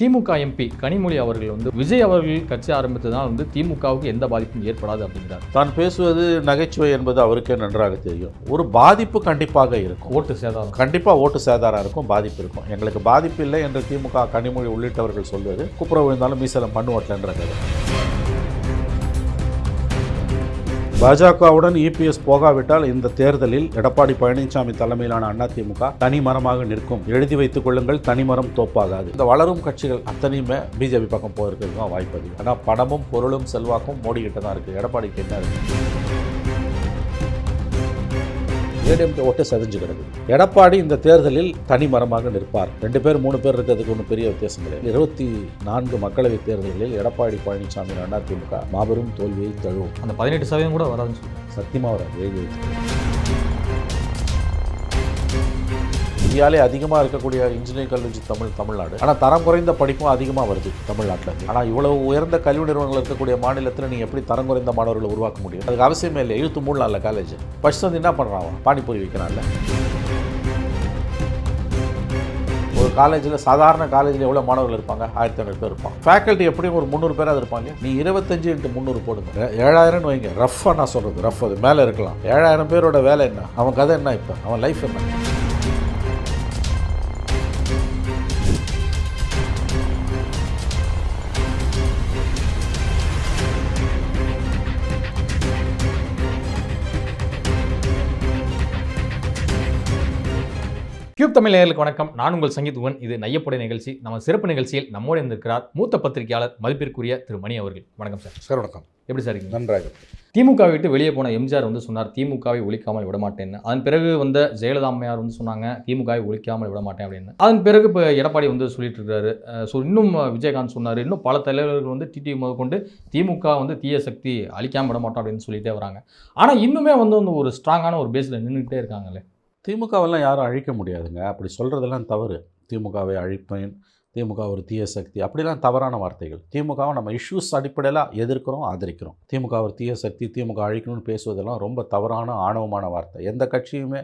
திமுக MP Kanimozhi அவர்கள் வந்து விஜய் அவர்கள் கட்சி ஆரம்பித்ததால் வந்து திமுகவுக்கு எந்த பாதிப்பும் ஏற்படாது அப்படிங்கிறார். தான் பேசுவது நகைச்சுவை என்பது அவருக்கே நன்றாக தெரியும். ஒரு பாதிப்பு கண்டிப்பாக இருக்கும். ஓட்டு சேதாரம். கண்டிப்பாக ஓட்டு சேதாரம் இருக்கும் பாதிப்பு இருக்கும். எங்களுக்கு பாதிப்பு இல்லை என்று திமுக கனிமொழி உள்ளிட்டவர்கள் சொல்வது குப்புற விழுந்தாலும் மீசலம் பண்ணு பாஜகவுடன் இபிஎஸ் போகாவிட்டால் இந்த தேர்தலில் எடப்பாடி பழனிசாமி தலைமையிலான அதிமுக தனிமரமாக நிற்கும். எழுதி வைத்துக் கொள்ளுங்கள் தனிமரம் தோப்பாகாது. இந்த வளரும் கட்சிகள் அத்தனையுமே பிஜேபி பக்கம் போயிருக்கிறது தான் வாய்ப்பு அதிகம். ஆனால் பணமும் பொருளும் செல்வாக்கும் மோடி கிட்ட தான் இருக்குது எடப்பாடிக்கு என்ன இருக்குது ஏடிஎம்கே ஓட்டு செதஞ்சு கிடக்குது எடப்பாடி இந்த தேர்தலில் தனி மரமாக நிற்பார். ரெண்டு பேர் மூணு பேர் இருக்கிறதுக்கு ஒன்றும் பெரிய வித்தியாசம் கிடையாது. இருபத்தி நான்கு மக்களவைத் தேர்தல்களில் எடப்பாடி பழனிசாமி அதிமுக மாபெரும் தோல்வியை தழுவும். அந்த பதினெட்டு சதவீதம் கூட வராதுன்னு சொல்லுவாங்க சத்தியமாக வராது. எழுதி இந்தியாவிலே அதிகமாக இருக்கக்கூடிய இன்ஜினியரிங் கல்லூரி தமிழ் தமிழ்நாடு. ஆனால் தரம் குறைந்த படிப்பும் அதிகமாக வருது தமிழ்நாட்டில். ஆனால் இவ்வளவு உயர்ந்த கல்வி நிறுவனங்கள் இருக்கக்கூடிய மாநிலத்தில் நீங்கள் எப்படி தரம் குறைந்த மாணவர்களை உருவாக்க முடியும்? அதுக்கு அவசியமே இல்லை எழுத்து மூணு நாளில் காலேஜ் ஃபர்ஸ்ட் வந்து என்ன பண்ணுறான் பானிபூரி வைக்கிறான்ல. ஒரு காலேஜில் சாதாரண காலேஜில் எவ்வளோ மாணவர்கள் இருப்பாங்க? ஆயிரத்தி ஐநூறு பேர் இருப்பாங்க. ஃபேக்கல்ட்டி எப்படியும் ஒரு முந்நூறு பேராக இருப்பாங்க. நீ இருபத்தஞ்சு இன்ட்டு முந்நூறு போடுங்க. ஏ- ஏழாயிரம்னு வைங்க. ரஃப்பாக நான் சொல்கிறது ரஃப் அது. மேலே இருக்கலாம். ஏழாயிரம் பேரோட வேலை என்ன? அவன் கதை என்ன இப்போ? அவன் லைஃப் என்ன? தமிழ் நேயர்களுக்கு வணக்கம். நான் உங்கள் சங்கீத்வன் இது நையப்படை நிகழ்ச்சி. நம்ம சிறப்பு நிகழ்ச்சியில் நம்மோடு இருந்திருக்கிறார் மூத்த பத்திரிகையாளர் மதிப்பிற்குரிய திரு மணி அவர்கள். வணக்கம் சார். சார் வணக்கம். எப்படி சார் நன்றாக திமுக விட்டு வெளியே போன எம்ஜிஆர் வந்து சொன்னார் திமுகவை ஒழிக்காமல் விட மாட்டேன்னு. அதன் பிறகு வந்த ஜெயலலிதா அம்மையார் வந்து சொன்னாங்க திமுகவை ஒழிக்காமல் விட மாட்டேன் அப்படின்னு. அதன் பிறகு இப்போ எடப்பாடி வந்து சொல்லிட்டு இருக்காரு ஸோ இன்னும் விஜயகாந்த் சொன்னார் இன்னும் பல தலைவர்கள் வந்து டிடி முதற்கொண்டு திமுக வந்து தீய சக்தி அழிக்காம விட மாட்டோம் அப்படின்னு சொல்லிட்டே வராங்க. ஆனால் இன்னுமே வந்து ஒரு ஸ்ட்ராங்கான ஒரு பேஸில் நின்றுக்கிட்டே இருக்காங்களே திமுகவெல்லாம் யாரும் அழிக்க முடியாதுங்க. அப்படி சொல்கிறதெல்லாம் தவறு. திமுகவை அழிப்பேன் திமுக ஒரு தீய சக்தி அப்படிலாம் தவறான வார்த்தைகள். திமுகவை நம்ம இஷ்யூஸ் அடிப்படையில் எதிர்க்கிறோம் ஆதரிக்கிறோம். திமுக ஒரு தீய சக்தி திமுக அழிக்கணும்னு பேசுவதெல்லாம் ரொம்ப தவறான ஆணவமான வார்த்தை. எந்த கட்சியுமே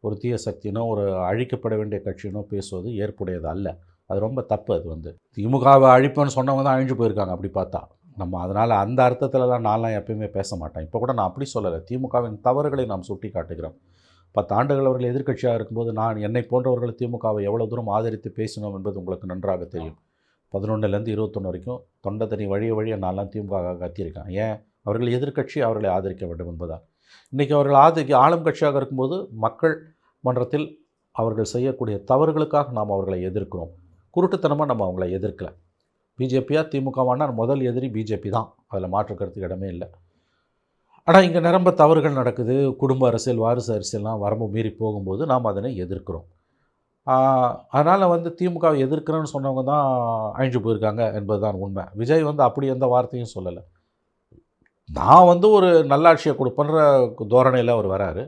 ஒரு தீய சக்தினோ ஒரு அழிக்கப்பட வேண்டிய கட்சியினோ பேசுவது ஏற்புடையது அல்ல. அது ரொம்ப தப்பு அது வந்து. திமுகவை அழிப்பேன்னு சொன்னவங்க தான் அழிஞ்சு போயிருக்காங்க அப்படி பார்த்தா. நம்ம அதனால் அந்த அர்த்தத்திலலாம் நான்லாம் எப்பயுமே பேச மாட்டேன். இப்போ கூட நான் அப்படி சொல்லலை. திமுகவின் தவறுகளை நாம் சுட்டி காட்டுகிறோம் பத்து ஆண்டுகள் அவர்கள் எதிர்க்கட்சியாக இருக்கும்போது நான் என்னை போன்றவர்கள் திமுகவை எவ்வளோ தூரம் ஆதரித்து பேசினோம் என்பது உங்களுக்கு நன்றாக தெரியும். பதினொன்றுலேருந்து இருபத்தொன்று வரைக்கும் தொண்டை தனி வழிய வழியை நான்லாம் திமுக கத்தியிருக்கேன். ஏன்? அவர்கள் எதிர்க்கட்சி அவர்களை ஆதரிக்க வேண்டும் என்பதால் இன்றைக்கி அவர்கள் ஆதரிக்க ஆளும் கட்சியாக இருக்கும்போது மக்கள் மன்றத்தில் அவர்கள் செய்யக்கூடிய தவறுகளுக்காக நாம் அவர்களை எதிர்க்கிறோம். குருட்டுத்தனமாக நம்ம அவங்கள எதிர்க்கலை. பிஜேபியாக திமுகவானால் முதல் எதிரி பிஜேபி தான். அதில் மாற்று கருத்துக்கு இடமே இல்லை. ஆனால் இங்கே நிரம்ப தவறுகள் நடக்குது. குடும்ப அரசியல் வாரிசு அரசியல்லாம் வரம்பு மீறி போகும்போது நாம் அதனை எதிர்க்கிறோம். அதனால் வந்து திமுகவை எதிர்க்கிறேன்னு சொன்னவங்க தான் அழிஞ்சு போயிருக்காங்க என்பதுதான் உண்மை. விஜய் வந்து அப்படி எந்த வார்த்தையும் சொல்லலை. நான் வந்து ஒரு நல்லாட்சியை கொடுப்பேன்ற தோரணையில் அவர் வராரு.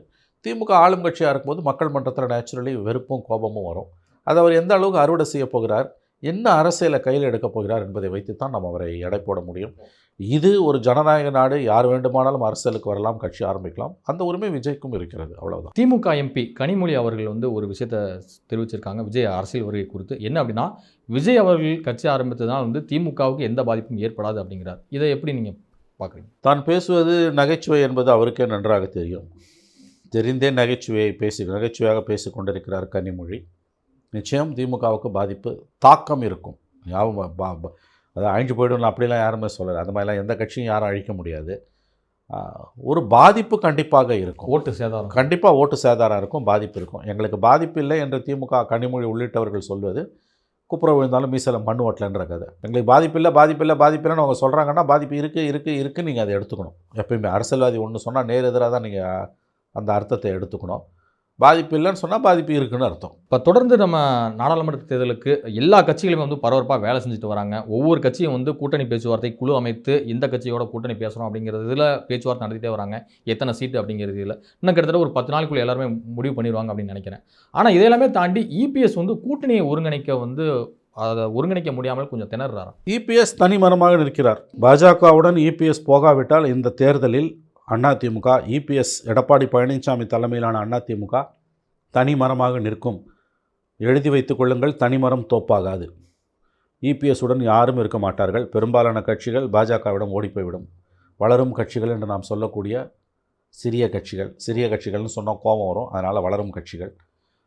திமுக ஆளும் கட்சியாக இருக்கும்போது மக்கள் மன்றத்தில் நேச்சுரலி வெறுப்பும் கோபமும் வரும். அதை அவர் எந்த அளவுக்கு அறுவடை செய்ய போகிறார்? என்ன அரசியலை கையில் எடுக்கப் போகிறார் என்பதை வைத்து தான் நம்ம அவரை எடை போட முடியும். இது ஒரு ஜனநாயக நாடு யார் வேண்டுமானாலும் அரசியலுக்கு வரலாம் கட்சி ஆரம்பிக்கலாம். அந்த உரிமை விஜய்க்கும் இருக்கிறது அவ்வளவுதான். திமுக எம்பி கனிமொழி அவர்கள் வந்து ஒரு விஷயத்தை தெரிவிச்சிருக்காங்க விஜய் அரசியல் வருகை குறித்து. என்ன அப்படின்னா விஜய் அவர்கள் கட்சி ஆரம்பித்ததால் வந்து திமுகவுக்கு எந்த பாதிப்பும் ஏற்படாது அப்படிங்கிறார். இதை எப்படி நீங்கள் பார்க்குறீங்க? தான் பேசுவது நகைச்சுவை என்பது அவருக்கே நன்றாக தெரியும். தெரிந்தே நகைச்சுவையை பேசி நகைச்சுவையாக பேசிக் கொண்டிருக்கிறார் கனிமொழி. நிச்சயம் திமுகவுக்கு பாதிப்பு தாக்கம் இருக்கும். பா- அது அழிஞ்சு போய்டும் அப்படிலாம் யாருமே சொல்லலை. அந்த மாதிரிலாம் எந்த கட்சியும் யாரும் அழிக்க முடியாது. ஒரு பாதிப்பு கண்டிப்பாக இருக்கும். ஓட்டு சேதாரம். கண்டிப்பாக ஓட்டு சேதாரம் இருக்கும் பாதிப்பு இருக்கும். எங்களுக்கு பாதிப்பு இல்லை என்று திமுக கனிமொழி உள்ளிட்டவர்கள் சொல்வது குப்புற விழுந்தாலும் மீசலம் மண் ஓட்டலன்ற கதை. எங்களுக்கு பாதிப்பு இல்லை பாதிப்பு இல்லை பாதிப்பு இல்லைன்னு அவங்க சொல்கிறாங்கன்னா பாதிப்பு இருக்குது இருக்குது இருக்குது நீங்கள் அதை எடுத்துக்கணும். எப்பயுமே அரசியல்வாதி ஒன்று சொன்னால் நேர் எதிராக தான் நீங்கள் அந்த அர்த்தத்தை எடுத்துக்கணும். பாதிப்பு இல்லைன்னு சொன்னால் பாதிப்பு இருக்குன்னு அர்த்தம். இப்போ தொடர்ந்து நம்ம நாடாளுமன்ற தேர்தலுக்கு எல்லா கட்சிகளுமே வந்து பரபரப்பாக வேலை செஞ்சுட்டு வராங்க. ஒவ்வொரு கட்சியும் வந்து கூட்டணி பேச்சுவார்த்தை குழு அமைத்து இந்த கட்சியோட கூட்டணி பேசுகிறோம் அப்படிங்கிறதுல பேச்சுவார்த்தை நடத்திட்டே வராங்க. எத்தனை சீட்டு அப்படிங்கிறதுல இன்னும் கிட்டத்தட்ட ஒரு பத்து நாளுக்குள்ள எல்லாருமே முடிவு பண்ணிடுவாங்க அப்படின்னு நினைக்கிறேன். ஆனால் இதெல்லாமே தாண்டி இபிஎஸ் வந்து கூட்டணியை ஒருங்கிணைக்க வந்து அதை ஒருங்கிணைக்க முடியாமல் கொஞ்சம் திணறாராம் இபிஎஸ் தனிமரமாக நிற்கிறார். பாஜகவுடன் இபிஎஸ் போகாவிட்டால் இந்த தேர்தலில் அதிமுக இபிஎஸ் எடப்பாடி பழனிசாமி தலைமையிலான அதிமுக தனிமரமாக நிற்கும். எழுதி வைத்துக் கொள்ளுங்கள் தனிமரம் தோப்பாகாது. இபிஎஸ்டன் யாரும் இருக்க மாட்டார்கள். பெரும்பாலான கட்சிகள் பாஜகவிடம் ஓடிப்போய்விடும். வளரும் கட்சிகள் என்று நாம் சொல்லக்கூடிய சிறிய கட்சிகள். சிறிய கட்சிகள்னு சொன்னால் கோபம் வரும். அதனால் வளரும் கட்சிகள்.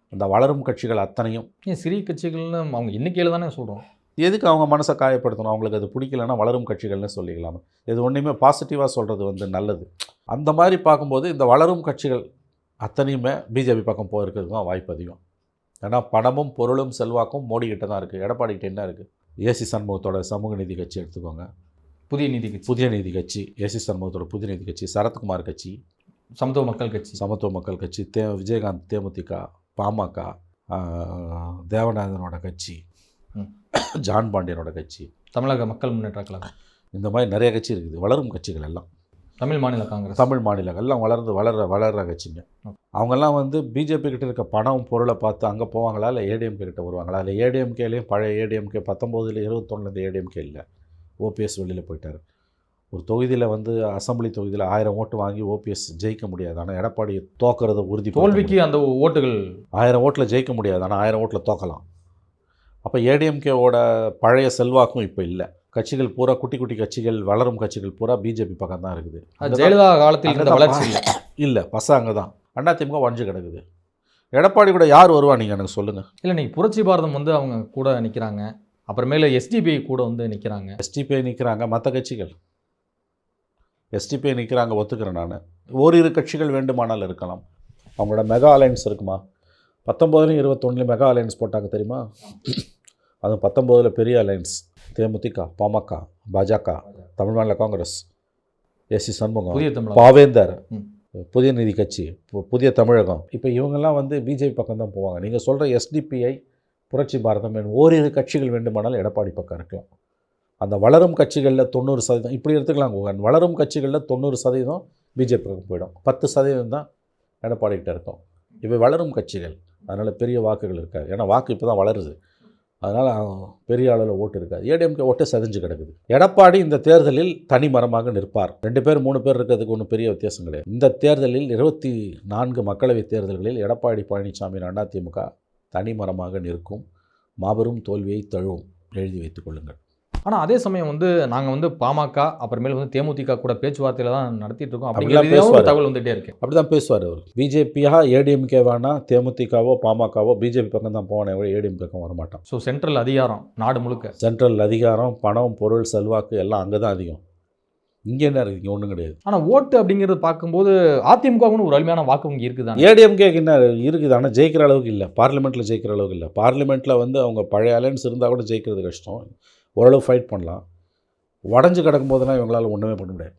அந்த வளரும் கட்சிகள் அத்தனையும் ஏன் சிறிய கட்சிகள்னு அவங்க எண்ணிக்கையில் தானே சொல்கிறோம் எதுக்கு அவங்க மனசை காயப்படுத்தணும்? அவங்களுக்கு அது பிடிக்கலன்னா வளரும் கட்சிகள்னு சொல்லிக்கலாமா? இது ஒன்றையுமே பாசிட்டிவாக சொல்கிறது வந்து நல்லது. அந்த மாதிரி பார்க்கும்போது இந்த வளரும் கட்சிகள் அத்தனையுமே பிஜேபி பக்கம் போயிருக்கிறதுக்கு தான் வாய்ப்பு அதிகம். ஏன்னா பணமும் பொருளும் செல்வாக்கும் மோடி கிட்ட தான் இருக்குது எடப்பாடி கிட்ட என்ன இருக்குது ஏசி சண்முகத்தோட சமூக நீதி கட்சி எடுத்துக்கோங்க. புதிய நீதி கட்சி. புதிய நீதி கட்சி. ஏசி சண்முகத்தோட புதிய நீதி கட்சி. சரத்குமார் கட்சி. சமத்துவ மக்கள் கட்சி. சமத்துவ மக்கள் கட்சி. தே விஜயகாந்த் தேமுதிக பாமக தேவநாதனோட கட்சி. ஜான் பாண்டியனோட கட்சி. தமிழக மக்கள் முன்னேற்ற கழகம். இந்த மாதிரி நிறைய கட்சி இருக்குது. வளரும் கட்சிகள் எல்லாம். தமிழ் மாநில காங்கிரஸ். தமிழ் மாநிலங்கள் எல்லாம் வளர்ந்து வளர்ற வளர்ற கட்சிங்க. அவங்கெல்லாம் வந்து பிஜேபி கிட்ட இருக்க பணம் பொருளை பார்த்து அங்கே போவாங்களா இல்லை ஏடிஎம்கே கிட்ட வருவாங்களா? இல்லை ஏடிஎம்கேலையும் பழைய ஏடிஎம்கே பத்தொம்போதுல இருபத்தொன்னுலேருந்து ஏடிஎம்கே இல்லை. ஓபிஎஸ் வெளியில் போயிட்டார். ஒரு தொகுதியில் வந்து அசெம்பிளி தொகுதியில் ஆயிரம் ஓட்டு வாங்கி ஓபிஎஸ் ஜெயிக்க முடியாது. ஆனால் எடப்பாடி தோக்கிறத உறுதி தோல்விக்கு அந்த ஓட்டுகள் ஆயிரம் ஓட்டில் ஜெயிக்க முடியாது. ஆனால் ஆயிரம் ஓட்டில் தோக்கலாம். அப்போ ஏடிஎம்கேவோட பழைய செல்வாக்கும் இப்போ இல்லை. கட்சிகள் பூரா குட்டி குட்டி கட்சிகள் வளரும் கட்சிகள் பூரா பிஜேபி பக்கம் தான் இருக்குது. ஜெயலலிதா காலத்தில் இருந்த வளர்ச்சி இல்லை. இல்லை பச அங்கே தான் அதிமுக வஞ்சு கிடக்குது. எடப்பாடி கூட யார் வருவா நீங்கள் எனக்கு சொல்லுங்கள் இல்லை இன்னைக்கு புரட்சி பாரதம் வந்து அவங்க கூட நிற்கிறாங்க அப்புறமேல எஸ்டிபிஐ கூட வந்து நிற்கிறாங்க எஸ்டிபிஐ நிற்கிறாங்க மற்ற கட்சிகள். எஸ்டிபிஐ நிற்கிறாங்க ஒத்துக்கிறேன் நான். ஓரிரு கட்சிகள் வேண்டுமானால் இருக்கலாம். அவங்களோட மெகா அலைன்ஸ் இருக்குமா? பத்தொம்போதுலையும் இருபத்தொன்னுலையும் மெகா அலைன்ஸ் போட்டாங்க தெரியுமா? அதுவும் பத்தொம்போதில் பெரிய அலைன்ஸ் தேமுதிக பாமக பாஜக தமிழ் மாநில காங்கிரஸ் எஸ்சி சண்முகம் புதிய தமிழகம். பாவேந்தர். புதிய நிதி கட்சி புதிய தமிழகம். இப்போ இவங்கெல்லாம் வந்து பிஜேபி பக்கம் தான் போவாங்க. நீங்கள் சொல்கிற எஸ்டிபிஐ புரட்சி பாரதம் என ஓரிரு கட்சிகள் வேண்டுமானால் எடப்பாடி பக்கம் இருக்கலாம். அந்த வளரும் கட்சிகளில் தொண்ணூறு சதவீதம் இப்படி எடுத்துக்கலாம் குகன். வளரும் கட்சிகளில் தொண்ணூறு சதவீதம் பிஜேபி பக்கம் போயிடும். பத்து சதவீதம் தான் எடப்பாடி கிட்ட இருக்கும். இவை வளரும் கட்சிகள் அதனால் பெரிய வாக்குகள் இருக்காது. ஏன்னா வாக்கு இப்போ தான் வளருது. அதனால் பெரிய அளவில் ஓட்டு இருக்காது. ஏடிஎம்கே ஓட்டு செதஞ்சு கிடக்குது. எடப்பாடி இந்த தேர்தலில் தனி மரமாக நிற்பார். ரெண்டு பேர் மூணு பேர் இருக்கிறதுக்கு ஒன்றும் பெரிய வித்தியாசம் கிடையாது. இந்த தேர்தலில் இருபத்தி நான்கு மக்களவைத் தேர்தல்களில் எடப்பாடி பழனிசாமி அதிமுக தனி மரமாக நிற்கும். மாபெரும் தோல்வியை தழுவும். எழுதி வைத்துக் கொள்ளுங்கள். ஆனால் அதே சமயம் வந்து நாங்கள் வந்து பாமக அப்புறமேல வந்து தேமுதிக கூட பேச்சுவார்த்தையில தான் நடத்திட்டு இருக்கோம் அப்படிங்கிற. தகவல் வந்துட்டே இருக்கு. அப்படி தான் பேசுவார் அவர். பிஜேபியா ஏடிஎம்கே வேணா தேமுதிகவோ பாமகவோ பிஜேபி பக்கம் தான் போவானே கூட ஏடிஎம் பக்கம் வரமாட்டான். ஸோ சென்ட்ரல் அதிகாரம் நாடு முழுக்க. சென்ட்ரல் அதிகாரம் பணம் பொருள் செல்வாக்கு எல்லாம் அங்கே தான் அதிகம். இங்கே என்ன இருக்குது இங்கே ஒன்றும் கிடையாது. ஆனால் ஓட்டு அப்படிங்கிறது பார்க்கும்போது அதிமுகவுன்னு ஒரு வலிமையான வாக்கு வங்கி இருக்குதான்? ஏடிஎம்கே என்ன இருக்குது? ஆனால் ஜெயிக்கிற அளவுக்கு இல்லை. பார்லிமெண்ட்டில் ஜெயிக்கிற அளவுக்கு இல்லை. பார்லிமெண்ட்டில் வந்து அவங்க பழைய அலைன்ஸ் இருந்தால் கூட ஜெயிக்கிறது கஷ்டம். ஓரளவு ஃபைட் பண்ணலாம். உடஞ்சு கிடக்கும் போதெல்லாம் இவங்களால ஒன்றுமே பண்ண முடியாது.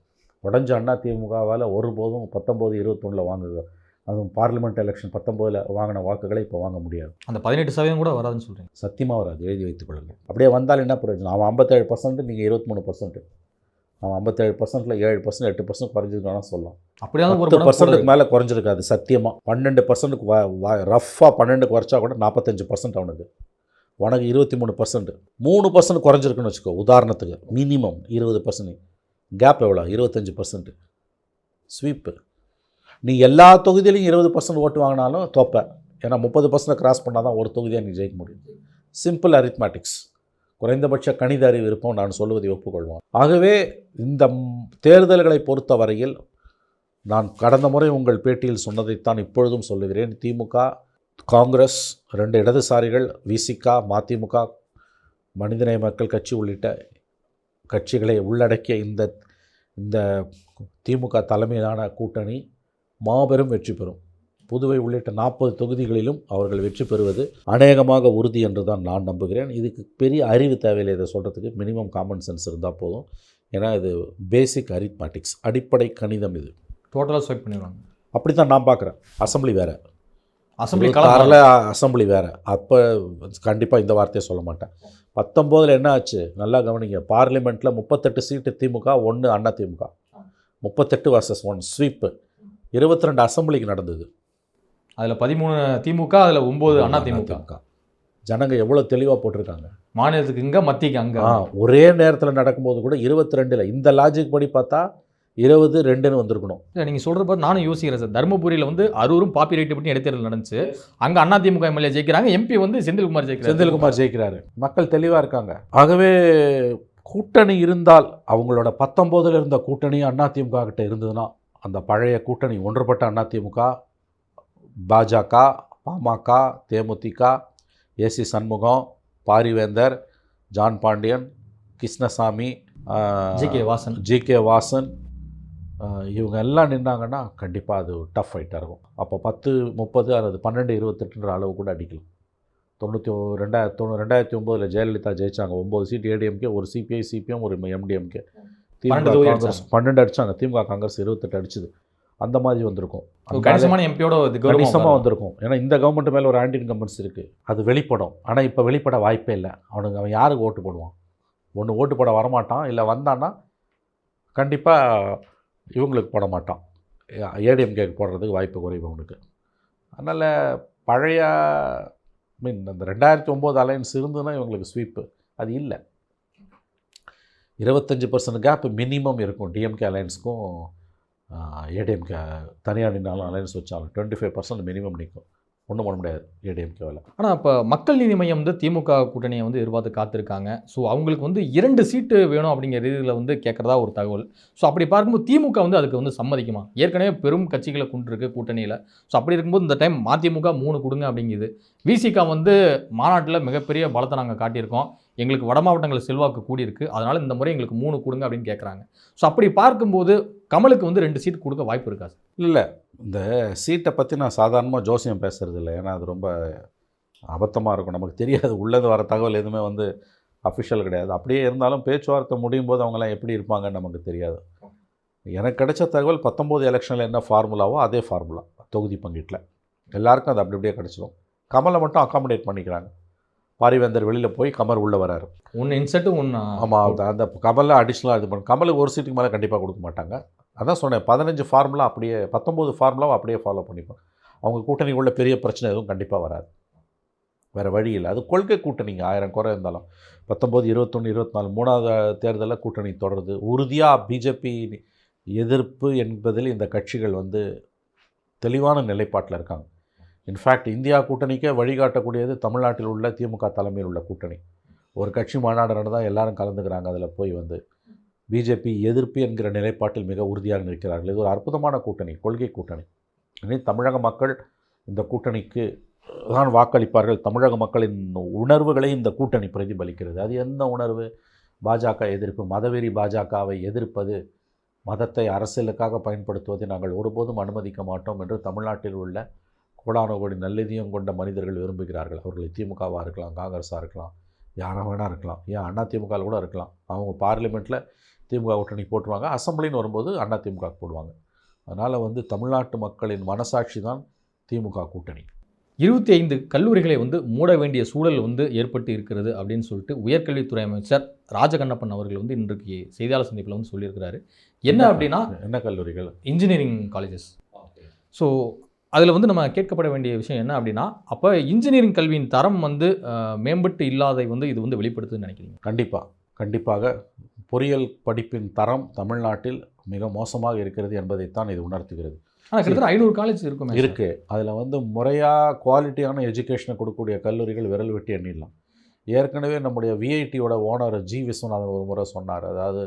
உடஞ்ச அண்ணா திமுகவால் ஒருபோதும் பத்தொம்போது இருபத்தொன்னில் வாங்குது. அதுவும் பார்லிமெண்ட் எலெக்ஷன் பத்தொம்போதில் வாங்கின வாக்குகளை இப்போ வாங்க முடியாது. அந்த பதினெட்டு சதவீதம் கூட வராதுன்னு சொல்கிறேன் சத்தியமாக வராது. எழுதி வைத்துக் அப்படியே வந்தால் என்ன பிரயோஜனம்? அவன் ஐம்பத்தேழு பர்சன்ட் நீங்கள் இருபத்தி மூணு பர்சன்ட் அவன் ஐம்பத்தேழு பர்சன்ட்டில் ஏழு பர்சன்ட் எட்டு பர்சன்ட் குறைஞ்சிருக்கானா சொல்லலாம். அப்படியே ஒரு பர்சன்ட்டுக்கு மேலே குறைஞ்சிருக்காது. சத்தியமாக பன்னெண்டு பர்சன்ட்டுக்கு ரஃப்பாக பன்னெண்டு குறைச்சா கூட நாற்பத்தஞ்சு பர்சன்ட் அவனுக்கு. உனக்கு இருபத்தி மூணு பர்சன்ட் மூணு பர்சன்ட் குறைஞ்சிருக்குன்னு வச்சுக்கோ உதாரணத்துக்கு மினிமம் இருபது பர்சன்ட் கேப் எவ்வளோ? இருபத்தஞ்சி பர்சன்ட் ஸ்வீப்பு நீ எல்லா தொகுதியிலையும் இருபது பர்சன்ட் ஓட்டு வாங்கினாலும் தோப்ப. ஏன்னா முப்பது பர்சன்ட் கிராஸ் பண்ணால் தான் ஒரு தொகுதியாக நீ ஜெயிக்க முடியும். சிம்பிள் அரித்மேட்டிக்ஸ் குறைந்தபட்ச கணித அறிவு இருப்போம் நான் சொல்லுவதை ஒப்புக்கொள்வோம். ஆகவே இந்த தேர்தல்களை பொறுத்த வரையில் நான் கடந்த முறை உங்கள் பேட்டியில் சொன்னதைத்தான் இப்பொழுதும் சொல்லுகிறேன். திமுக காங்கிரஸ் ரெண்டு இடதுசாரிகள் விசிகா மதிமுக மனிதநேய மக்கள் கட்சி உள்ளிட்ட கட்சிகளை உள்ளடக்கிய இந்த இந்த திமுக தலைமையிலான கூட்டணி மாபெரும் வெற்றி பெறும். புதுவை உள்ளிட்ட நாற்பது தொகுதிகளிலும் அவர்கள் வெற்றி பெறுவது அநேகமாக உறுதி என்று தான் நான் நம்புகிறேன். இதுக்கு பெரிய அறிவு தேவையில்லை இதை சொல்கிறதுக்கு மினிமம் காமன் சென்ஸ் இருந்தால் போதும். ஏன்னா இது பேசிக் அரித்மேட்டிக்ஸ் அடிப்படை கணிதம் இது. டோட்டலாக ஸ்வைப் பண்ணிடுவாங்க. அப்படி தான் நான் பார்க்குறேன். அசம்பிளி வேறு. அசம்பிளி கலந்து அசம்பிளி வேறு. அப்போ கண்டிப்பாக இந்த வார்த்தையை சொல்ல மாட்டேன். பத்தொம்போதில் என்ன ஆச்சு? நல்லா கவனிங்க. பார்லிமெண்ட்டில் முப்பத்தெட்டு சீட்டு திமுக ஒன்று அண்ணா திமுக. முப்பத்தெட்டு வர்சஸ் ஒன் ஸ்வீப்பு இருபத்தி ரெண்டு அசம்பிளிக்கு நடந்தது. அதில் பதிமூணு திமுக அதில் ஒம்பது அண்ணா திமுக. ஜனங்க எவ்வளோ தெளிவாக போட்டிருக்காங்க? மாநிலத்துக்கு இங்கே மத்திக்கு அங்கே. ஒரே நேரத்தில் நடக்கும்போது கூட இருபத்தி ரெண்டில் இந்த லாஜிக் படி பார்த்தா இருபது ரெண்டுன்னு வந்திருக்கணும். நீங்கள் சொல்கிறத பார்த்து நானும் யோசிக்கிறேன் சார். தருமபுரியில் வந்து அரூரும் பாப்பி ரைட்டு பற்றி இடைத்தேர்தல் நடந்துச்சு. அங்கே அதிமுக எம்எல்ஏ ஜெயிக்கிறாங்க எம்பி வந்து செந்தில்குமார் ஜெயிக்கிறார். செந்தில்குமார் ஜெயிக்கிறாரு. மக்கள் தெளிவாக இருக்காங்க. ஆகவே கூட்டணி இருந்தால் அவங்களோட பத்தொம்போதில் இருந்த கூட்டணி அதிமுக கிட்ட இருந்ததுன்னா அந்த பழைய கூட்டணி ஒன்றுபட்ட AIADMK BJP PMK DMDK AC Shanmugam Pariventhar John Pandian Krishnasamy G K Vasan. G K Vasan இவங்க எல்லாம் நின்னாங்கன்னா கண்டிப்பாக அது டஃப் ஃபைட்டாக இருக்கும். அப்போ பத்து முப்பது அல்லது பன்னெண்டு இருபத்தெட்டுன்ற அளவு கூட அடிக்கலாம். தொண்ணூற்றி ரெண்டாயிரத்தி தொண்ணூ ரெண்டாயிரத்தி ஒம்போதில் ஜெயலலிதா ஜெயிச்சாங்க. ஒம்பது சீட் ஏடிஎம்கே ஒரு சிபிஐ சிபிஎம் ஒரு எம்டிஎம்கே. திமுக காங்கிரஸ் பன்னெண்டு அடிச்சாங்க. திமுக காங்கிரஸ் இருபத்தெட்டு அடிச்சுது. அந்த மாதிரி வந்திருக்கும். கணிசமான எம்பியோட கணிசமாக வந்திருக்கும். ஏன்னா இந்த கவர்மெண்ட் மேலே ஒரு ஆன்டி இன்கம்பன்ஸ் இருக்குது அது வெளிப்படும். ஆனால் இப்போ வெளிப்பட வாய்ப்பே இல்லை. அவனுக்கு அவன் யாருக்கு ஓட்டு போடுவான்? ஒன்று ஓட்டு போட வரமாட்டான். இல்லை வந்தான்னா கண்டிப்பாக இவங்களுக்கு போட மாட்டான் ஏடிஎம்கேக்கு போடுறதுக்கு வாய்ப்பு குறைவு அவனுக்கு. அதனால் பழைய மீன் அந்த ரெண்டாயிரத்தி ஒம்பது அலையன்ஸ் இருந்ததுன்னா இவங்களுக்கு ஸ்வீப்பு அது இல்லை. இருபத்தஞ்சி பர்சன்ட் கேப் மினிமம் இருக்கும் டிஎம்கே அலையன்ஸுக்கும் ஏடிஎம்கே தனியார் நின்னாலும் அலையன்ஸ் வச்சாலும். டுவெண்ட்டி ஃபைவ் பர்சன்ட் மினிமம் நிற்கும் ஒன்றும் பண்ண முடியாது ஏடிஎம்கேவில் ஆனால் இப்போ மக்கள் நீதி மையம் வந்து திமுக கூட்டணியை வந்து எதிர்பார்த்து காத்திருக்காங்க. ஸோ அவங்களுக்கு வந்து இரண்டு சீட்டு வேணும் அப்படிங்கிற ரீதியில் வந்து கேட்குறதா ஒரு தகவல். ஸோ அப்படி பார்க்கும்போது திமுக வந்து அதுக்கு வந்து சம்மதிக்குமா? ஏற்கனவே பெரும் கட்சிகளை கொண்டிருக்கு கூட்டணியில். ஸோ அப்படி இருக்கும்போது இந்த டைம் மதிமுக மூணு கொடுங்க அப்படிங்குது. விசிகா வந்து மாநாட்டில் மிகப்பெரிய பலத்தை நாங்கள் காட்டியிருக்கோம். எங்களுக்கு வட மாவட்டங்களில் செல்வாக்கு கூடியிருக்கு. அதனால் இந்த முறை எங்களுக்கு மூணு கொடுங்க அப்படின்னு கேட்குறாங்க ஸோ அப்படி பார்க்கும்போது கமலுக்கு வந்து ரெண்டு சீட் கொடுக்க வாய்ப்பு இருக்கா சார்? இல்லை இந்த சீட்டை பற்றி நான் சாதாரணமாக ஜோசியம் பேசுகிறது இல்லை. ஏன்னா அது ரொம்ப அபத்தமாக இருக்கும். நமக்கு தெரியாது. உள்ளது வர தகவல் எதுவுமே வந்து அஃபிஷியல் கிடையாது. அப்படியே இருந்தாலும் பேச்சுவார்த்தை முடியும் போது அவங்களாம் எப்படி இருப்பாங்கன்னு நமக்கு தெரியாது. எனக்கு கிடைச்ச தகவல் பத்தொம்போது எலெக்ஷனில் என்ன ஃபார்முலாவோ அதே ஃபார்முலா தொகுதி பங்கீட்டில். எல்லாருக்கும் அது அப்படி அப்படியே கிடச்சிடும் கமலை மட்டும் அகாமடேட் பண்ணிக்கிறாங்க. பாரிவேந்தர் வெளியில் போய் கமர் உள்ளே வராரு. ஒன்று இன்செட்டு ஒன்று ஆமாம் அந்த கமலில் அடிஷ்னலாக இது பண்ண கமலுக்கு ஒரு சீட்டுக்கு மேலே கண்டிப்பாக கொடுக்க மாட்டாங்க. அதான் சொன்னேன் பதினஞ்சு ஃபார்முலா அப்படியே பத்தொம்போது ஃபார்முலாவை அப்படியே ஃபாலோ பண்ணிப்போம் அவங்க கூட்டணிக்குள்ள பெரிய பிரச்சனை எதுவும் கண்டிப்பாக வராது. வேறு வழி இல்லை. அது கொள்கை கூட்டணிங்க ஆயிரம் குறை இருந்தாலும். பத்தொம்போது இருபத்தொன்று இருபத்தி நாலு மூணாவது தேர்தலில் கூட்டணி தொடருது. உறுதியாக பிஜேபி எதிர்ப்பு என்பதில் இந்த கட்சிகள் வந்து தெளிவான நிலைப்பாட்டில் இருக்காங்க. இன்ஃபேக்ட் இந்தியா கூட்டணிக்கே வழிகாட்டக்கூடியது தமிழ்நாட்டில் உள்ள திமுக தலைமையில் உள்ள கூட்டணி. ஒரு கட்சி மாநாடு நடந்தால் எல்லாரும் கலந்துக்கிறாங்க. அதில் போய் வந்து பிஜேபி எதிர்ப்பு என்கிற நிலைப்பாட்டில் மிக உறுதியாக நிற்கிறார்கள். இது ஒரு அற்புதமான கூட்டணி கொள்கை கூட்டணி. இனி தமிழக மக்கள் இந்த கூட்டணிக்கு தான் வாக்களிப்பார்கள். தமிழக மக்களின் உணர்வுகளை இந்த கூட்டணி பிரதிபலிக்கிறது. அது எந்த உணர்வு? பாஜக எதிர்ப்பு மதவெறி பாஜகவை எதிர்ப்பது மதத்தை அரசியலுக்காக பயன்படுத்துவதை நாங்கள் ஒருபோதும் அனுமதிக்க மாட்டோம் என்று தமிழ்நாட்டில் உள்ள கோடான கோடி நல்லிதியம் கொண்ட மனிதர்கள் விரும்புகிறார்கள். அவர்கள் திமுகவாக இருக்கலாம் காங்கிரஸாக இருக்கலாம் யாராக வேணா இருக்கலாம். ஏன் அண்ணா திமுகவில் கூட இருக்கலாம். அவங்க பார்லிமெண்ட்டில் திமுக கூட்டணி போட்டுருவாங்க. அசம்பிளின்னு வரும்போது அண்ணா திமுக போடுவாங்க. அதனால் வந்து தமிழ்நாட்டு மக்களின் மனசாட்சி தான் திமுக கூட்டணி. இருபத்தி ஐந்து கல்லூரிகளை வந்து மூட வேண்டிய சூழல் வந்து ஏற்பட்டு இருக்கிறது அப்படின்னு சொல்லிட்டு உயர்கல்வித்துறை அமைச்சர் ராஜகண்ணப்பன் அவர்கள் வந்து இன்றைக்கு செய்தியாளர் சந்திப்பில் வந்து சொல்லியிருக்கிறாரு. என்ன அப்படின்னா என்ன கல்லூரிகள்? இன்ஜினியரிங் காலேஜஸ் ஸோ அதில் வந்து நம்ம கேட்கப்பட வேண்டிய விஷயம் என்ன அப்படின்னா அப்போ இன்ஜினியரிங் கல்வியின் தரம் வந்து மேம்பட்டு இல்லாதை வந்து இது வந்து வெளிப்படுத்துதுன்னு நினைக்கிறீங்க? கண்டிப்பாக கண்டிப்பாக பொறியியல் படிப்பின் தரம் தமிழ்நாட்டில் மிக மோசமாக இருக்கிறது என்பதைத்தான் இது உணர்த்துகிறது. ஆனால் கிட்டத்தட்ட ஐநூறு காலேஜ் இருக்குமே. இருக்குது அதில் வந்து முறையாக குவாலிட்டியான எஜுகேஷனை கொடுக்கக்கூடிய கல்லூரிகள் விரல் வெட்டி எண்ணிடலாம். ஏற்கனவே நம்முடைய விஐடியோட ஓனர் ஜி விஸ்வநாதன் ஒரு முறை சொன்னார். அதாவது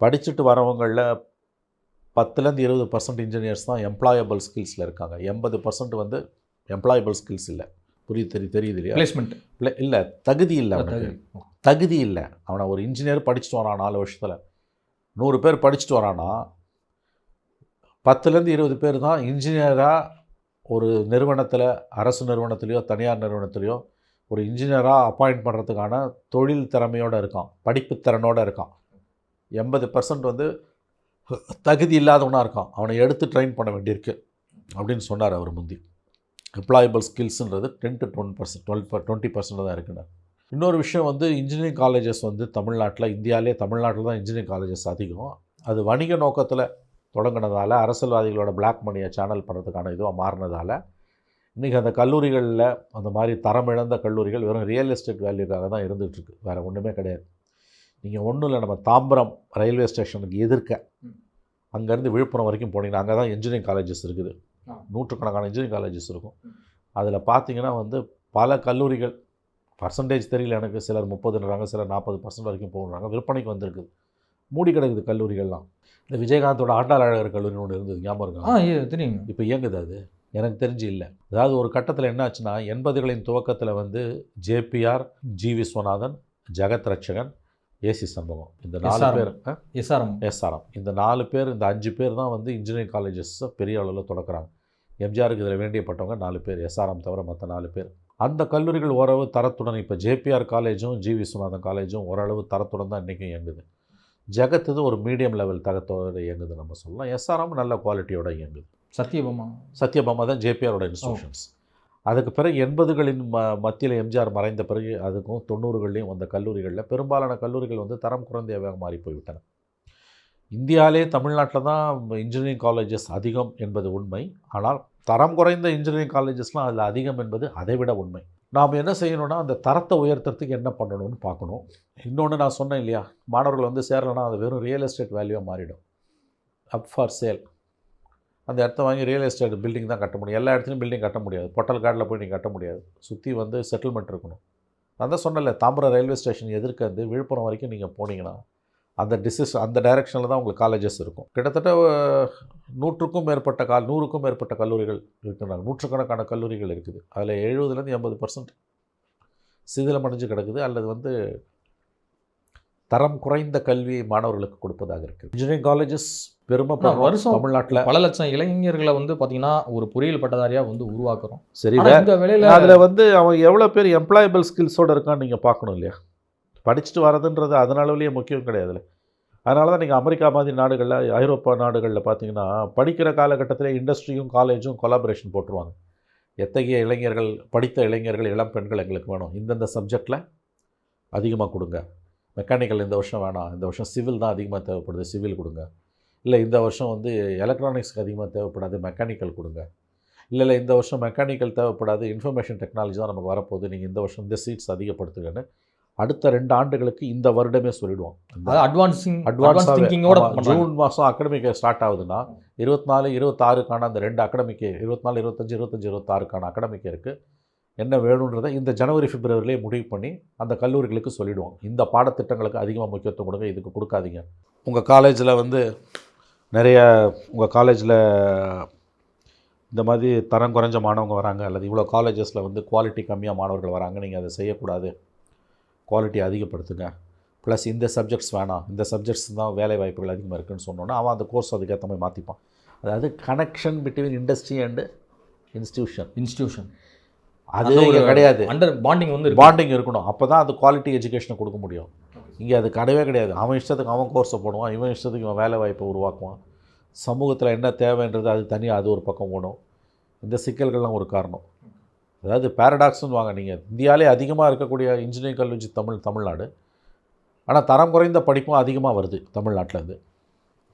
படிச்சுட்டு வரவங்களில் பத்துலேருந்து இருபது பர்சன்ட் இன்ஜினியர்ஸ் தான் எம்ப்ளாயபிள் ஸ்கில்ஸில் இருக்காங்க. எண்பது பர்சன்ட் வந்து எம்ப்ளாயபிள் ஸ்கில்ஸ் இல்லை. புரியுது தெரி தெரியுது இல்லையா? பிளேஸ்மெண்ட் இல்லை இல்லை தகுதி இல்லை அவனுக்கு. தகுதி. இல்லை. அவனை ஒரு இன்ஜினியர் படிச்சுட்டு வரான் நாலு வருஷத்தில். நூறு பேர் படிச்சுட்டு வரானா பத்துலேருந்து இருபது பேர் தான் இன்ஜினியராக ஒரு நிறுவனத்தில் அரசு நிறுவனத்துலேயோ தனியார் நிறுவனத்துலேயோ ஒரு இன்ஜினியராக அப்பாயிண்ட் பண்ணுறதுக்கான தொழில் திறமையோடு இருக்கான். படிப்பு திறனோடு இருக்கான். எண்பது பர்சன்ட் வந்து தகுதி இல்லாதவனாக இருக்கான். அவனை எடுத்து ட்ரெயின் பண்ண வேண்டியிருக்கு. அப்படின்னு சொன்னார் அவர் முந்தி. Employable ஸ்கில்ஸுன்றது ten to twelve percent twelve twenty percent தான் இருக்குனார் இன்னொரு விஷயம் வந்து இன்ஜினியரிங் காலேஜஸ் வந்து தமிழ்நாட்டில் இந்தியாவிலே தமிழ்நாட்டில் தான் இன்ஜினியரிங் காலேஜஸ் அதிகம். அது வணிக நோக்கத்தில் தொடங்கினதால் அரசியல்வாதிகளோட பிளாக் மணியை சேனல் பண்ணுறதுக்கான இதுவாக மாறினதால் இன்றைக்கி அந்த கல்லூரிகளில் அந்த மாதிரி தரம் இழந்த கல்லூரிகள் வெறும் ரியல் எஸ்டேட் வேல்யூக்காக தான் இருந்துகிட்ருக்கு வேறு ஒன்றுமே கிடையாது. நீங்கள் ஒன்றும் இல்லை நம்ம தாம்பரம் ரயில்வே ஸ்டேஷனுக்கு எதிர்க்க அங்கேருந்து விழுப்புரம் வரைக்கும் போனீங்கன்னா அங்கே தான் இன்ஜினியரிங் காலேஜஸ் இருக்குது. நூற்றுக்கணக்கான இன்ஜினியரிங் காலேஜஸ் இருக்கும். அதில் பார்த்தீங்கன்னா வந்து பல கல்லூரிகள் பர்சன்டேஜ் தெரியல எனக்கு. சிலர் முப்பதுன்றாங்க சிலர் நாற்பது பர்சன்ட் வரைக்கும் போடுறாங்க விற்பனைக்கு வந்திருக்குது மூடி கிடக்குது கல்லூரிகள்லாம். இந்த விஜயகாந்தோட ஆண்டாள் அழகர் கல்லூரின்னு ஒன்று இருந்தது ஞாபகம் இருக்கா? தெரியுங்க. இப்போ இயங்குது அது. எனக்கு தெரிஞ்சு இல்லை. அதாவது ஒரு கட்டத்தில் என்ன ஆச்சுன்னா எண்பதுகளின் துவக்கத்தில் வந்து JPR G Viswanathan Jagath Ratchagan AC Shanmugam இந்த நாலு. பேர்? எஸ்ஆர்எம். எஸ்ஆர்எம். இந்த நாலு பேர் இந்த அஞ்சு பேர் தான் வந்து இன்ஜினியரிங் காலேஜஸை பெரிய அளவில் தொடக்குறாங்க. எம்ஜிஆருக்கு இதில் வேண்டியப்பட்டவங்க நாலு பேர் எஸ்ஆர்எம் தவிர மற்ற நாலு பேர். அந்த கல்லூரிகள் ஓரளவு தரத்துடன் இப்போ ஜேபிஆர் காலேஜும் ஜி விஸ்வநாதன் காலேஜும் ஓரளவு தரத்துடன் தான் இன்றைக்கும் இயங்குது. ஜெகத் இது ஒரு மீடியம் லெவல் தரத்தோடு இயங்குது நம்ம சொல்லலாம். எஸ்ஆர்எம் நல்ல குவாலிட்டியோட இயங்குது. சத்தியபாமா சத்யபாமா தான் ஜேபிஆரோட இன்ஸ்டியூஷன்ஸ் அதுக்கு பிறகு எண்பதுகளின் ம மத்தியில் எம்ஜிஆர் மறைந்த பிறகு அதுக்கும் தொண்ணூறுகள்லேயும் வந்த கல்லூரிகளில் பெரும்பாலான கல்லூரிகள் வந்து தரம் குறைந்தவையாக மாறி போய்விட்டன இந்தியாவிலே தமிழ்நாட்டில் தான் இன்ஜினியரிங் காலேஜஸ் அதிகம் என்பது உண்மை. ஆனால் தரம் குறைந்த இன்ஜினியரிங் காலேஜஸ்லாம் அதில் அதிகம் என்பது அதைவிட உண்மை. நாம் என்ன செய்யணும்னா அந்த தரத்தை உயர்த்துறதுக்கு என்ன பண்ணணும்னு பார்க்கணும். இன்னொன்று நான் சொன்னேன் இல்லையா மாணவர்கள் வந்து சேரலைன்னா அது வெறும் ரியல் எஸ்டேட் வேல்யூவாக மாறிடும். அப் ஃபார் சேல் அந்த இடத்த வாங்கி ரியல் எஸ்டேட் பில்டிங் தான் கட்ட முடியும். எல்லா இடத்துலையும் பில்டிங் கட்ட முடியாது. பொட்டல் காட்டில் போய் நீங்கள் கட்ட முடியாது. சுற்றி வந்து செட்டில்மெண்ட் இருக்கணும். நான் தான் சொன்னல தாம்பரம் ரயில்வே ஸ்டேஷன் எதிர்க்க வந்து விழுப்புரம் வரைக்கும் நீங்கள் போனீங்கன்னா அந்த டிசிஸ் அந்த டைரெக்ஷனில் தான் உங்களுக்கு காலேஜஸ் இருக்கும். கிட்டத்தட்ட நூற்றுக்கும் மேற்பட்ட கால் நூறுக்கும் மேற்பட்ட கல்லூரிகள் இருக்கிறாங்க நூற்றுக்கணக்கான கல்லூரிகள் இருக்குது. அதில் எழுபதுலேருந்து எண்பது பர்சன்ட் சிதிலமடைஞ்சு கிடக்குது. அல்லது வந்து தரம் குறைந்த கல்வியை மாணவர்களுக்கு கொடுப்பதாக இருக்குது இன்ஜினியரிங் காலேஜஸ் பெருமைப்படுறோம் வருஷம் தமிழ்நாட்டில் பல லட்சம் இளைஞர்களை வந்து பாத்தீங்கன்னா ஒரு பொறியியல் பட்டதாரியா வந்து உருவாக்குறோம். சரி இந்த வேலையில அதில் வந்து அவன் எவ்வளோ பேர் எம்ப்ளாயபிள் ஸ்கில்ஸோடு இருக்கான்னு நீங்கள் பார்க்கணும் இல்லையா? படிச்சுட்டு வரதுன்றது அதனாலவே முக்கியம் கிடையாதுல்ல அதனால தான் நீங்கள் அமெரிக்கா மாதிரி நாடுகளில் ஐரோப்பா நாடுகளில் பார்த்தீங்கன்னா படிக்கிற காலகட்டத்தில் இண்டஸ்ட்ரியும் காலேஜும் கொலாபரேஷன் போட்டுருவாங்க. எத்தகைய இளைஞர்கள் படித்த இளைஞர்கள் இளம் பெண்கள் எங்களுக்கு வேணும்? இந்தந்த சப்ஜெக்டில் அதிகமாக கொடுங்க. மெக்கானிக்கல் இந்த வருஷம் வேணாம். இந்த வருஷம் சிவில் தான் அதிகமாக தேவைப்படுது. சிவில் கொடுங்க. இல்லை இந்த வருஷம் வந்து எலக்ட்ரானிக்ஸ்க்கு அதிகமாக தேவைப்படாது. மெக்கானிக்கல் கொடுங்க. இல்லை இல்லை இந்த வருஷம் மெக்கானிக்கல் தேவைப்படாது. இன்ஃபர்மேஷன் டெக்னாலஜி தான் நமக்கு வரப்போகுது. நீங்கள் இந்த வருஷம் இந்த சீட்ஸ் அதிகப்படுத்துங்கன்னு அடுத்த ரெண்டு ஆண்டுகளுக்கு இந்த வருடமே சொல்லிடுவோம். அட்வான்சிங் அட்வான்ஸ் திங்கிங்கோட ஜூன் மாதம் அகடமிக் ஸ்டார்ட் ஆகுதுன்னா இருபத்தி நாலு இருபத்தாறுக்கான அந்த ரெண்டு அகடமிக்கு இருபத்தி நாலு இருபத்தஞ்சு இருபத்தஞ்சு இருபத்தாறுக்கான அகடமிக் இருக்குது என்ன வேணுன்றதை இந்த ஜனவரி பிப்ரவரிலேயே முடிவு பண்ணி அந்த கல்லூரிகளுக்கு சொல்லிவிடுவோம் இந்த பாடத்திட்டங்களுக்கு அதிகமாக முக்கியத்துவம் கொடுங்க இதுக்கு கொடுக்காதீங்க. உங்கள் காலேஜில் வந்து நிறைய உங்கள் காலேஜில் இந்த மாதிரி தரம் குறைஞ்ச மாணவங்க வராங்க அல்லது இவ்வளோ காலேஜஸில் வந்து குவாலிட்டி கம்மியாக மாணவர்கள் வராங்க நீங்கள் அதை செய்யக்கூடாது. குவாலிட்டி அதிகப்படுத்துங்க. ப்ளஸ் இந்த சப்ஜெக்ட்ஸ் வேணாம். இந்த சப்ஜெக்ட்ஸ் தான் வேலை வாய்ப்புகள் அதிகமாக இருக்குன்னு சொன்னோன்னா அவன் அந்த கோர்ஸ் அதுக்கேற்ற மாதிரி மாற்றிப்பான் அதாவது connection between industry and institution institution அது இங்க கிடையாது. அண்டர் பாண்டிங் வந்து. பாண்டிங் இருக்கணும். அப்போ தான் அது குவாலிட்டி எஜுகேஷனை கொடுக்க முடியும். இங்கே அது கிடையவே கிடையாது. அவன் இஷ்டத்துக்கு அவன் கோர்ஸை போடுவான் இவன் இஷ்டத்துக்கு இவன் வேலை வாய்ப்பை உருவாக்குவான். சமூகத்தில் என்ன தேவைன்றது அது தனியாக அது ஒரு பக்கம் ஓடும் இந்த சிக்கல்கள்லாம் ஒரு காரணம். அதாவது பேரடாக்ஸ்னு வாங்க நீங்கள் இந்தியாவிலே அதிகமாக இருக்கக்கூடிய இன்ஜினியரிங் கல்லூரி தமிழ் தமிழ்நாடு. ஆனால் தரம் குறைந்த படிப்பும் அதிகமாக வருது தமிழ்நாட்டிலேருந்து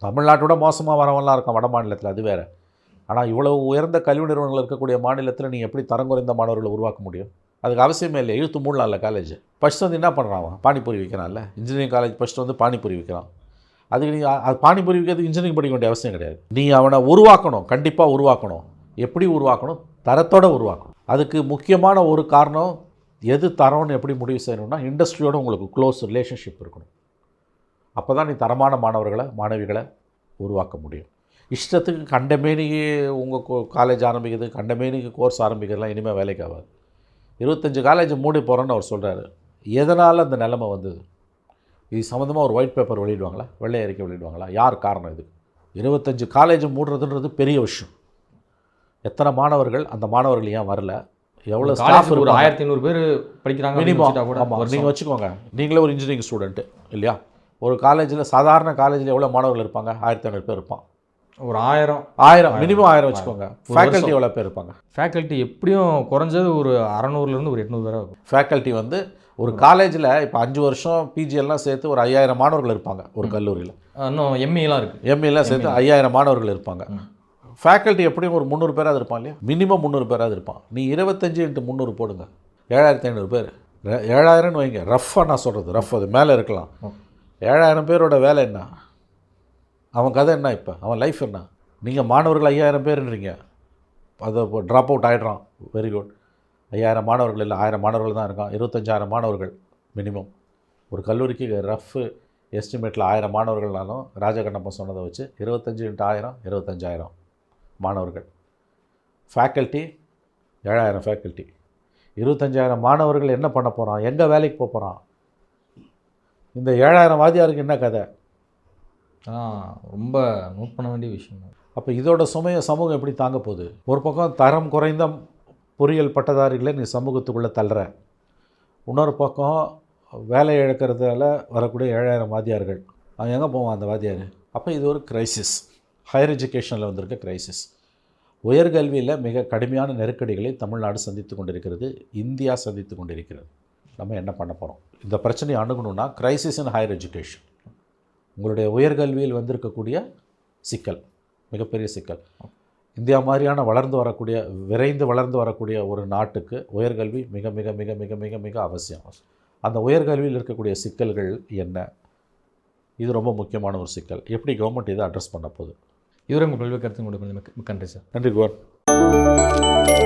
தமிழ்நாட்டோட மோசமாக வரவன்லாம் இருக்கான் வட மாநிலத்தில் அது வேறு. ஆனால் இவ்வளவு உயர்ந்த கல்வி நிறுவனங்கள் இருக்கக்கூடிய மாநிலத்தில் நீங்கள் எப்படி தரம் குறைந்த மாணவர்களை உருவாக்க முடியும்? அதுக்கு அவசியமே இல்லை இழுத்து மூடலாம்ல காலேஜ் ஃபஸ்ட் வந்து என்ன பண்ணுறான் அவன்? பானிபூரி விற்கிறான்ல இன்ஜினியரிங் காலேஜ் ஃபஸ்ட் வந்து பானிபூரி விற்கிறான் அதுக்கு நீ அது பானிபூரி விற்கிறதுக்கு இன்ஜினியரிங் படிக்க வேண்டிய அவசியம் கிடையாது. நீ அவனை உருவாக்கணும் கண்டிப்பாக உருவாக்கணும். எப்படி உருவாக்கணும்? தரத்தோட உருவாக்கணும். அதுக்கு முக்கியமான ஒரு காரணம் எது தரம்னு எப்படி முடிவு செய்யணும்னா இண்டஸ்ட்ரியோடு உங்களுக்கு க்ளோஸ் ரிலேஷன்ஷிப் இருக்கணும். அப்போ தான் நீ தரமான மாணவர்களை மாணவிகளை உருவாக்க முடியும். இஷ்டத்துக்கு கண்டமேனிக்கு உங்கள் காலேஜ் ஆரம்பிக்கிறது கண்டமேனிக்கு கோர்ஸ் ஆரம்பிக்கிறதுலாம் இனிமேல் வேலைக்கு ஆகாது. இருபத்தஞ்சு காலேஜ் மூடி போகிறோன்னு அவர் சொல்கிறாரு எதனால் அந்த நிலைமை வந்தது? இது சம்மந்தமாக ஒரு ஒயிட் பேப்பர் வெளியிடுவாங்களா? வெள்ளை அறிக்கை வெளியிடுவாங்களா? யார் காரணம் இது? இருபத்தஞ்சு காலேஜ் மூடுறதுன்றது பெரிய விஷயம். எத்தனை மாணவர்கள் அந்த மாணவர்கள் ஏன் வரல? எவ்வளோ ஸ்டாஃப் ஒரு ஆயிரத்தி ஐநூறு பேர் படிக்கிறாங்க ஆமாம். நீங்கள் வச்சுக்கோங்க. நீங்களே ஒரு இன்ஜினியரிங் ஸ்டூடெண்ட்டு இல்லையா? ஒரு காலேஜில் சாதாரண காலேஜில் எவ்வளோ மாணவர்கள் இருப்பாங்க? ஆயிரத்தி ஐநூறு பேர் இருப்பான். ஒரு ஆயிரம். ஆயிரம் மினிமம் ஆயிரம் வச்சுக்கோங்க. ஃபேக்கல்ட்டி. எவ்வளோ பேர் இருப்பாங்க? ஃபேக்கல்ட்டி எப்படியும் குறைஞ்சது ஒரு அறநூறுல இருந்து ஒரு எட்நூறு பேர் இருக்கும். ஃபேக்கல்ட்டி வந்து ஒரு காலேஜில் இப்போ அஞ்சு வருஷம் பிஜி எல்லாம் சேர்த்து ஒரு ஐயாயிரம் மாணவர்கள் இருப்பாங்க ஒரு கல்லூரியில். இன்னும் எம்ஏலாம் இருக்கு. எம்ஏலாம் சேர்த்து ஐயாயிரம் மாணவர்கள் இருப்பாங்க. ஃபேக்கல்ட்டி எப்படியும் ஒரு முந்நூறு பேராவது இருப்பான் இல்லையா? மினிமம் முந்நூறு பேராவது இருப்பான். நீ இருபத்தஞ்சு இன்ட்டு முந்நூறு போடுங்க. ஏழாயிரத்தி ஐநூறு பேர். ஏழாயிரம்னு வைங்க. ரஃப்பாக நான் சொல்கிறது ரஃப் அது. மேலே இருக்கலாம். ஏழாயிரம் பேரோட வேலை என்ன? அவன் கதை என்ன இப்போ? அவன் லைஃப் என்ன? நீங்கள் மாணவர்கள் ஐயாயிரம் பேருன்றீங்க. அதை ட்ராப் அவுட் ஆகிடுறான் வெரி குட் ஐயாயிரம் மாணவர்கள் இல்லை ஆயிரம் மாணவர்கள் தான் இருக்கான். இருபத்தஞ்சாயிரம் மாணவர்கள் மினிமம் ஒரு கல்லூரிக்கு ரஃப் எஸ்டிமேட்டில் ஆயிரம் மாணவர்கள்னாலும் ராஜகண்ணப்பன் சொன்னதை வச்சு இருபத்தஞ்சுன்ட்டு ஆயிரம் இருபத்தஞ்சாயிரம் மாணவர்கள். ஃபேக்கல்ட்டி ஏழாயிரம் ஃபேக்கல்ட்டி இருபத்தஞ்சாயிரம் மாணவர்கள் என்ன பண்ண போகிறான் எங்கே வேலைக்கு போக போகிறான் இந்த ஏழாயிரம் வாதியாருக்கு என்ன கதை? ரொம்ப நோட் பண்ண வேண்டிய விஷயம் அப்போ இதோட சுமையை சமூகம் எப்படி தாங்க போகுது? ஒரு பக்கம் தரம் குறைந்த பொறியியல் பட்டதாரிகளை நீ சமூகத்துக்குள்ளே தள்ளுற. இன்னொரு பக்கம் வேலை இழக்கிறதால வரக்கூடிய ஏழாயிரம் வாத்தியார்கள். அவன் எங்கே போவான் அந்த வாத்தியார்? அப்போ இது ஒரு கிரைசிஸ் ஹையர் எஜுகேஷனில் வந்திருக்க கிரைசிஸ் உயர்கல்வியில் மிக கடுமையான நெருக்கடிகளை தமிழ்நாடு சந்தித்து கொண்டிருக்கிறது இந்தியா சந்தித்து கொண்டிருக்கிறது. நம்ம என்ன பண்ண போகிறோம் இந்த பிரச்சனையை அணுகணுன்னா கிரைசிஸ் இன் ஹையர் எஜுகேஷன் உங்களுடைய உயர்கல்வியில் வந்திருக்கக்கூடிய சிக்கல் மிகப்பெரிய சிக்கல். இந்தியா மாதிரியான வளர்ந்து வரக்கூடிய விரைந்து வளர்ந்து வரக்கூடிய ஒரு நாட்டுக்கு உயர்கல்வி மிக மிக மிக மிக மிக மிக அவசியம். அந்த உயர்கல்வியில் இருக்கக்கூடிய சிக்கல்கள் என்ன? இது ரொம்ப முக்கியமான ஒரு சிக்கல். எப்படி கவர்மெண்ட் இதை அட்ரஸ் பண்ண போகுது? உங்கள் கல்வி கருத்து சார். நன்றி குவர்.